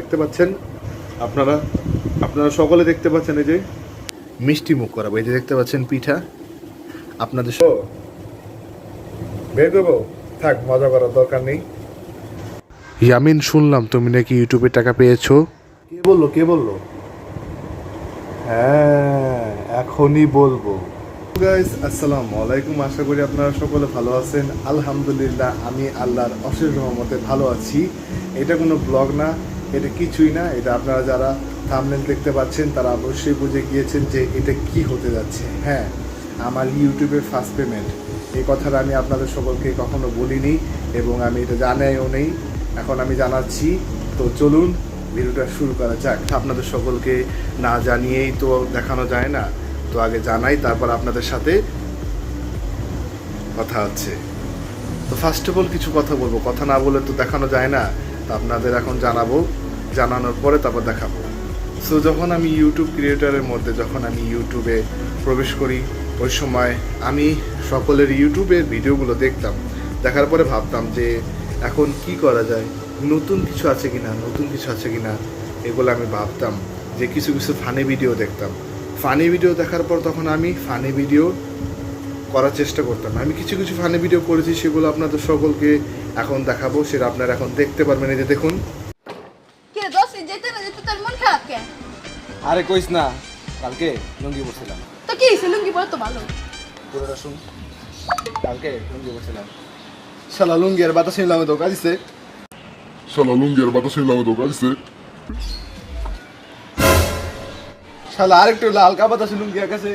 দেখতে পাচ্ছেন? আপনারা আপনারা সকলে দেখতে পাচ্ছেন এই যে মিষ্টি মুখ করাবো এই যে দেখতে পাচ্ছেন পিঠা। আপনাদের বের করব? থাক মজা করার দরকার নেই। ইয়ামিন শুনলাম তুমি নাকি ইউটিউবে টাকা পেয়েছ। কে বলল কে বলল? হ্যাঁ এখনই বলব। গাইস আসসালামু আলাইকুম। আশা করি আপনারা সকলে ভালো আছেন। আলহামদুলিল্লাহ আমি আল্লাহর অশেষ রহমতে ভালো আছি। এটা কোনো ব্লগ না। এটা কিছুই না, এটা আপনারা যারা থামনেল দেখতে পাচ্ছেন, তারা অবশ্যই বুঝে গিয়েছেন যে এটা কি হতে যাচ্ছে। হ্যাঁ আমার ইউটিউবের ফার্স্ট পেমেন্ট এই কথাটা আমি আপনাদের সকলকে কখনো বলিনি এবং আমি এটা জানাইও নেই। এখন আমি জানাচ্ছি, তো চলুন ভিডিওটা শুরু করা যাক। আপনাদের সকলকে না জানিয়েই তো দেখানো যায় না, তো আগে জানাই, তারপর আপনাদের সাথে কথা হচ্ছে। তো ফার্স্ট অফ অল কিছু কথা বলব। কথা না বলে তো দেখানো যায় না, তো আপনাদের এখন জানাব জানানোর পরে তারপর দেখাবো। সো যখন আমি ইউটিউব ক্রিয়েটারের মধ্যে যখন আমি ইউটিউবে প্রবেশ করি, ওই সময় আমি সকলের ইউটিউবের ভিডিওগুলো দেখতাম। দেখার পরে ভাবতাম যে, এখন কি করা যায়? নতুন কিছু আছে কিনা? নতুন কিছু আছে কিনা? এগুলো আমি ভাবতাম যে, কিছু কিছু ফানি ভিডিও দেখতাম। ফানি ভিডিও দেখার পর তখন আমি ফানি ভিডিও করার চেষ্টা করতাম। আমি কিছু কিছু ফানি ভিডিও করেছি, সেগুলো আপনাদের সকলকে এখন দেখাবো। সেটা আপনারা এখন দেখতে পারবেন। এই যে দেখুন আরে কইস না কালকে লুঙ্গি পরছিলাম। তো কি হয়েছে লুঙ্গি পরে তো ভালো। পুরোটা শুন কালকে লুঙ্গি পরছিলাম। শালা লুঙ্গি আর বাতাস নিলাম তো কাজিছে শালা লুঙ্গির বাতাস নিলাম তো গাইছে শালা আরেকটু হালকা বাতাস লুঙ্গি কাছে।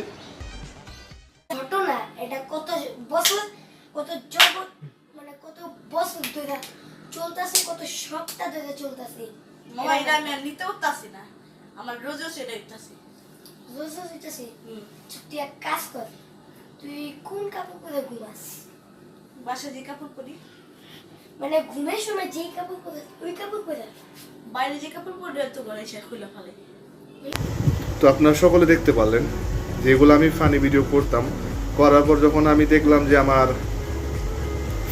ঘটনা এটা কত বছর কত জগৎ মানে কত বছর ধরে চলতেছে কত সপ্তাহ ধরে চলতেছে। মামা আমি আর নিতে পারতাছি না। আমার রোজও সেটা ইচ্ছাছি। রোজ রোজ হইতেছে তুই এক কাজ কর তুই কোন কাপড় পরে ঘুমাস? বাসা যে কাপড় পরি? মানে ঘুমের সময় যেই কাপড় পরে ওই কাপড় পরে। বাইরে যে কাপড় পরে তো ঘরে সে খুলে ফেলে। তো আপনারা সকলে দেখতে পারলেন যেগুলো আমি ফানি ভিডিও করতাম। করার পর যখন আমি দেখলাম যে আমার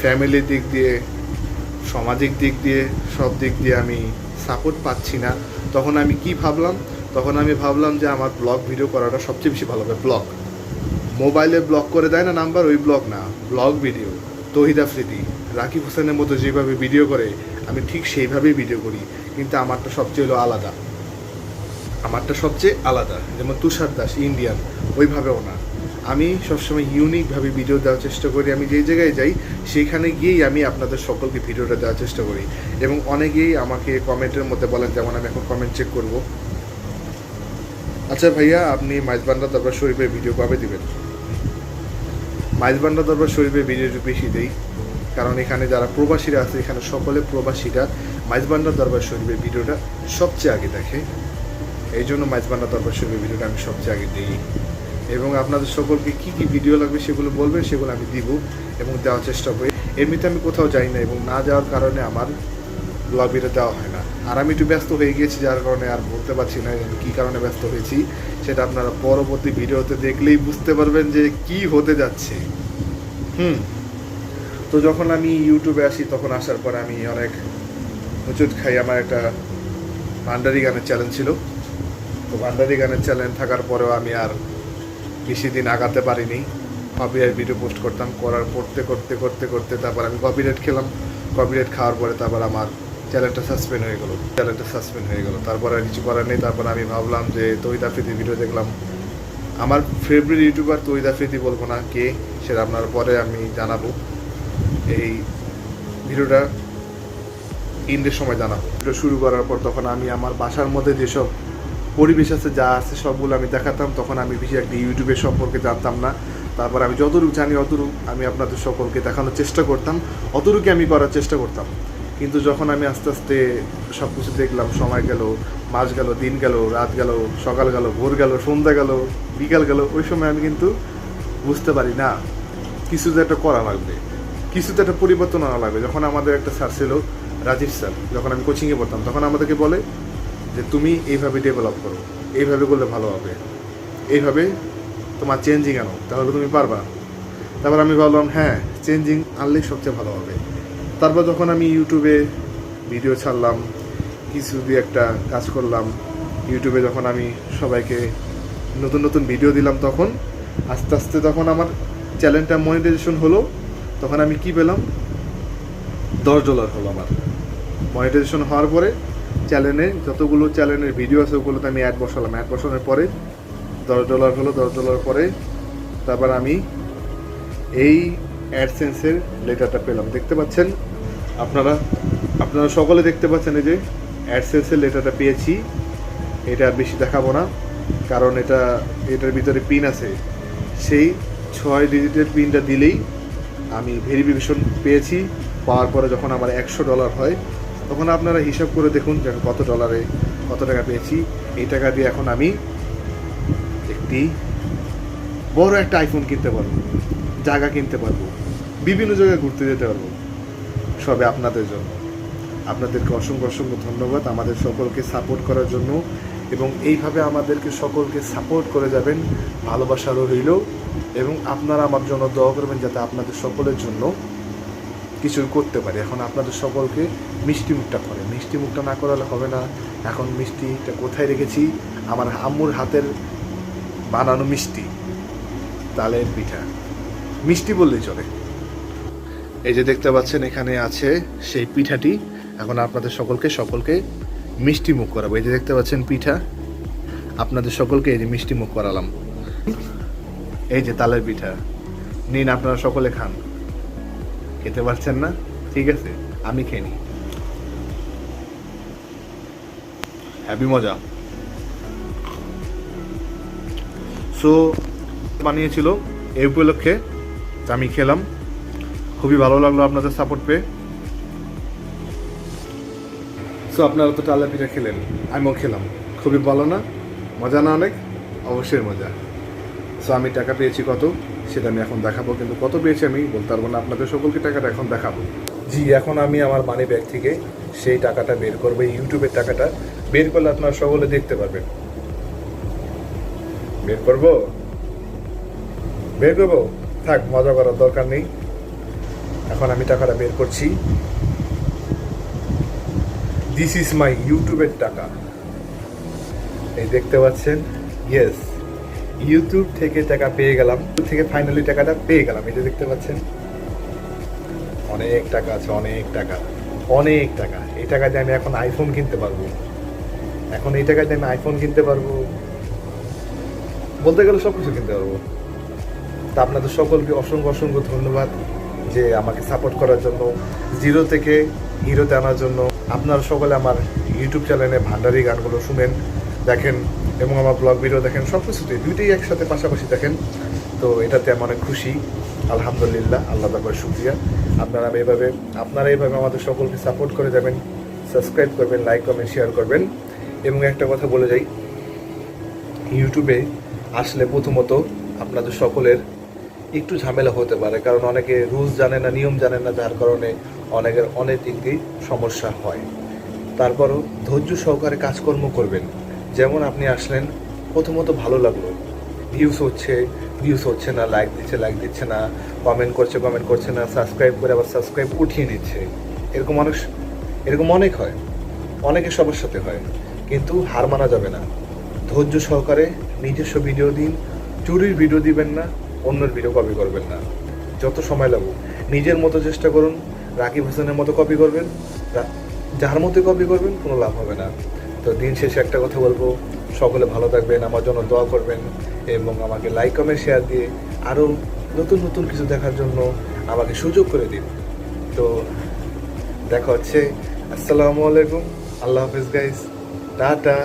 ফ্যামিলির দিক দিয়ে সামাজিক দিক দিয়ে সব দিক দিয়ে আমি সাপোর্ট পাচ্ছি না। তখন আমি কি ভাবলাম? তখন আমি ভাবলাম যে আমার ব্লগ ভিডিও করাটা সবচেয়ে বেশি ভালো হবে। ব্লগ মোবাইলে ব্লগ করে দেয় না নাম্বার ওই ব্লগ না। ব্লগ ভিডিও তহিদ আফ্রিদি রাকিব হোসেনের মতো যেভাবে ভিডিও করে, আমি ঠিক সেইভাবেই ভিডিও করি। কিন্তু আমারটা সবচেয়ে হলো আলাদা। আমারটা সবচেয়ে আলাদা। যেমন তুষার দাস ইন্ডিয়ান ওইভাবেও না। আমি সবসময় ইউনিকভাবে ভিডিও দেওয়ার চেষ্টা করি। আমি যেই জায়গায় যাই সেইখানে গিয়েই আমি আপনাদের সকলকে ভিডিওটা দেওয়ার চেষ্টা করি। এবং অনেকেই আমাকে কমেন্টের মধ্যে বলেন, যেমন আমি এখন কমেন্ট চেক করব। আচ্ছা ভাইয়া, আপনি মাইজবান্ডা দরবার শরীফের ভিডিও কবে দেবেন? মাইজবান্ডা দরবার শরীফের ভিডিও বেশি দেই। কারণ এখানে যারা প্রবাসীরা আছে, এখানে সকলে প্রবাসীরা মাইজবান্ডা দরবার শরীফের ভিডিওটা সবচেয়ে আগে দেখে। এই জন্য মাইজবান্ডা দরবার শরীফের ভিডিওটা আমি সবচেয়ে আগে দিই। এবং আপনাদের সকলকে কি কি ভিডিও লাগবে সেগুলো বলবেন, সেগুলো আমি দিব এবং দেওয়ার চেষ্টা করি। এমনিতে আমি কোথাও যাই না এবং না যাওয়ার কারণে আমার লবিটা দেওয়া হয় না। আর আমি একটু ব্যস্ত হয়ে গিয়েছি, যার কারণে আর বলতে পারছি না কী কারণে ব্যস্ত হয়েছি। সেটা আপনারা পরবর্তী ভিডিওতে দেখলেই বুঝতে পারবেন যে কি হতে যাচ্ছে। হুম। তো যখন আমি ইউটিউবে আসি, তখন আসার পর আমি অনেক হুচুট খাই। আমার একটা ভান্ডারি গানের চ্যালেঞ্জ ছিল। তো ভান্ডারি গানের চ্যালেঞ্জ থাকার পরেও আমি আর বেশি দিন আগাতে পারিনি। কপিরাইট ভিডিও পোস্ট করতাম, করার করতে করতে করতে করতে তারপর আমি কপিরাইট খেলাম। কপিরাইট খাওয়ার পরে তারপর আমার চ্যানেলটা সাসপেন্ড হয়ে গেলো। চ্যানেলটা সাসপেন্ড হয়ে গেল। তারপর আর কিছু করার নেই। তারপর আমি ভাবলাম যে আফ্রিদির ভিডিও দেখলাম। আমার ফেভারিট ইউটিউবার আফ্রিদি বলব না, কে সেটা আপনার পরে আমি জানাব। এই ভিডিওটা ইন্ডের সময় জানাব। ভিডিও শুরু করার পর তখন আমি আমার বাসার মধ্যে যেসব পরিবেশ আছে, যা আছে সবগুলো আমি দেখাতাম। তখন আমি বেশি একটা ইউটিউবের সম্পর্কে জানতাম না। তারপর আমি যতটুকু জানি অতটুকু আমি আপনাদের সকলকে দেখানোর চেষ্টা করতাম। অতটুকু আমি করার চেষ্টা করতাম। কিন্তু যখন আমি আস্তে আস্তে সব কিছু দেখলাম, সময় গেল, মাস গেল, দিন গেল, রাত গেল, সকাল গেল, ভোর গেল, সন্ধ্যা গেল, বিকাল গেল, ওই সময় আমি কিন্তু বুঝতে পারি না কিছু তো একটা করা লাগবে। কিছু তো একটা পরিবর্তন আনা লাগবে। যখন আমাদের একটা স্যার ছিল, রাজীব স্যার যখন আমি কোচিংয়ে পড়তাম, তখন আমাদেরকে বলে যে তুমি এইভাবে ডেভেলপ করো, এইভাবে করলে ভালো হবে। এইভাবে তোমার চেঞ্জিং আনো, তাহলে তুমি পারবা। তারপর আমি ভাবলাম হ্যাঁ চেঞ্জিং আনলেই সবচেয়ে ভালো হবে। তারপর যখন আমি ইউটিউবে ভিডিও ছাড়লাম, কিছু দিয়ে একটা কাজ করলাম ইউটিউবে যখন আমি সবাইকে নতুন নতুন ভিডিও দিলাম, তখন আস্তে আস্তে তখন আমার চ্যানেলটা মনিটাইজেশন হলো। তখন আমি কি পেলাম? দশ ডলার হলো আমার। মনিটাইজেশন হওয়ার পরে চ্যানেলে যতগুলো চ্যানেলের ভিডিও আছে, ওগুলোতে আমি অ্যাড বসালাম। অ্যাড বসানোর পরে, দশ ডলার হলো, দশ ডলার পরে, তারপর আমি এই অ্যাডসেন্সের লেটারটা পেলাম। দেখতে পাচ্ছেন? আপনারা আপনারা সকলে দেখতে পাচ্ছেন এই যে অ্যাডসেন্সের লেটারটা পেয়েছি। এটা আর বেশি দেখাবো না, কারণ এটা, এটার ভিতরে পিন আছে। সেই ছয় ডিজিটের পিনটা দিলেই আমি ভেরিফিকেশন পেয়েছি, পাওয়ার পরে যখন আমার একশো ডলার হয় তখন আপনারা হিসাব করে দেখুন যে কত ডলারে কত টাকা পেয়েছি। এই টাকা দিয়ে এখন আমি একটি বড় একটা আইফোন কিনতে পারব, জায়গা কিনতে পারব, বিভিন্ন জায়গায় ঘুরতে যেতে পারব, সবে আপনাদের জন্য। আপনাদেরকে অসংখ্য অসংখ্য ধন্যবাদ আমাদের সকলকে সাপোর্ট করার জন্য এবং এইভাবে আমাদেরকে সকলকে সাপোর্ট করে যাবেন ভালোবাসারও রইল এবং আপনারা আমার জন্য দোয়া করবেন যাতে আপনাদের সকলের জন্য কিছু করতে পারি। এখন আপনাদের সকলকে মিষ্টি মুখটা করে। মিষ্টি মুখটা না করালে হবে না। এখন মিষ্টিটা কোথায় রেখেছি? আমার আম্মুর হাতের বানানো মিষ্টি। তালের পিঠা। মিষ্টি বললেই চলে। এই যে দেখতে পাচ্ছেন, এখানে আছে সেই পিঠাটি। এখন আপনাদের সকলকে সকলকে মিষ্টি মুখ করাবো। এই যে দেখতে পাচ্ছেন পিঠা। আপনাদের সকলকে এই যে মিষ্টি মুখ করালাম। এই যে তালের পিঠা। নিন, আপনারা সকলে খান। খেতে পারছেন না, ঠিক আছে, আমি খেয়ে হ্যাপি মজা। সো বানিয়েছিল এই উপলক্ষে আমি খেলাম। খুবই ভালো লাগল আপনাদের সাপোর্ট পেয়ে। সো আপনারা তো টালা পিঠা খেলেন, আমিও খেলাম। খুবই ভালো না? মজা না অনেক? অবশ্যই মজা। সো আমি টাকা পেয়েছি কত? সেটা আমি এখন দেখাবো, কিন্তু কত পেয়েছি আমি বলতে পারব না। আপনাদের সকলকে টাকাটা এখন দেখাবো। জি, এখন আমি আমার মানি ব্যাগ থেকে সেই টাকাটা বের করব ইউটিউবের টাকাটা। বের করলে আপনারা সকলে দেখতে পারবেন। বের করব? বের করব? থাক, মজা করার দরকার নেই। এখন আমি টাকাটা বের করছি। দিস ইজ মাই ইউটিউবের টাকা। এই দেখতে পাচ্ছেন? ইয়েস ইউটিউব থেকে টাকা পেয়ে গেলাম থেকে ফাইনালি টাকাটা পেয়ে গেলাম। এটা দেখতে পাচ্ছেন, অনেক টাকা আছে, অনেক টাকা অনেক টাকা। এই টাকা দিয়ে আমি এখন আইফোন কিনতে পারব। এখন এই টাকা দিয়ে আমি আইফোন কিনতে পারব। বলতে গেলে সব কিছু কিনতে পারব। তা আপনাদের সকলকে অসংখ্য অসংখ্য ধন্যবাদ যে আমাকে সাপোর্ট করার জন্য জিরো থেকে হিরোতে আনার জন্য। আপনারা সকলে আমার ইউটিউব চ্যানেলে ভান্ডারি গানগুলো শুনেন। দেখেন, এবং আমার ব্লগ ভিডিও দেখেন, সব কিছুতেই, দুইটাই একসাথে পাশাপাশি দেখেন। তো এটাতে আমি অনেক খুশি। আলহামদুলিল্লাহ, আল্লাহ তারপর শুক্রিয়া। আপনারা এইভাবে আপনারা এইভাবে আমাদের সকলকে সাপোর্ট করে যাবেন সাবস্ক্রাইব করবেন লাইক কমেন্ট শেয়ার করবেন। এবং একটা কথা বলে যাই ইউটিউবে আসলে প্রথমত আপনাদের সকলের একটু ঝামেলা হতে পারে, কারণ অনেকে রুলস জানে না, নিয়ম জানে না, যার কারণে অনেকের অনেক দিকই সমস্যা হয়। তারপরও ধৈর্য সহকারে কাজকর্ম করবেন। যেমন আপনি আসলেন, প্রথমত ভালো লাগল। ভিউস হচ্ছে ভিউস হচ্ছে না লাইক দিচ্ছে লাইক দিচ্ছে না কমেন্ট করছে কমেন্ট করছে না সাবস্ক্রাইব করে আবার সাবস্ক্রাইব উঠিয়ে নিচ্ছে। এরকম মানুষ, এরকম অনেক হয়। অনেকের সবার সাথে হয়। কিন্তু হার মানা যাবে না। ধৈর্য সহকারে নিজস্ব ভিডিও দিন। চুরির ভিডিও দিবেন না, অন্যের ভিডিও কপি করবেন না। যত সময় লাগুক, নিজের মতো চেষ্টা করুন, রাকিব হোসেনের মতো কপি করবেন যার মতো কপি করবেন, কোনো লাভ হবে না। তো দিন শেষে একটা কথা বলব। সকলে ভালো থাকবেন, আমার জন্য দোয়া করবেন এবং আমাকে লাইক কমেন্ট শেয়ার দিয়ে আরও নতুন নতুন কিছু দেখার জন্য আমাকে সুযোগ করে দিন। তো দেখা হচ্ছে। আসসালামু আলাইকুম। আল্লাহ হাফিজ গাইস টাটা।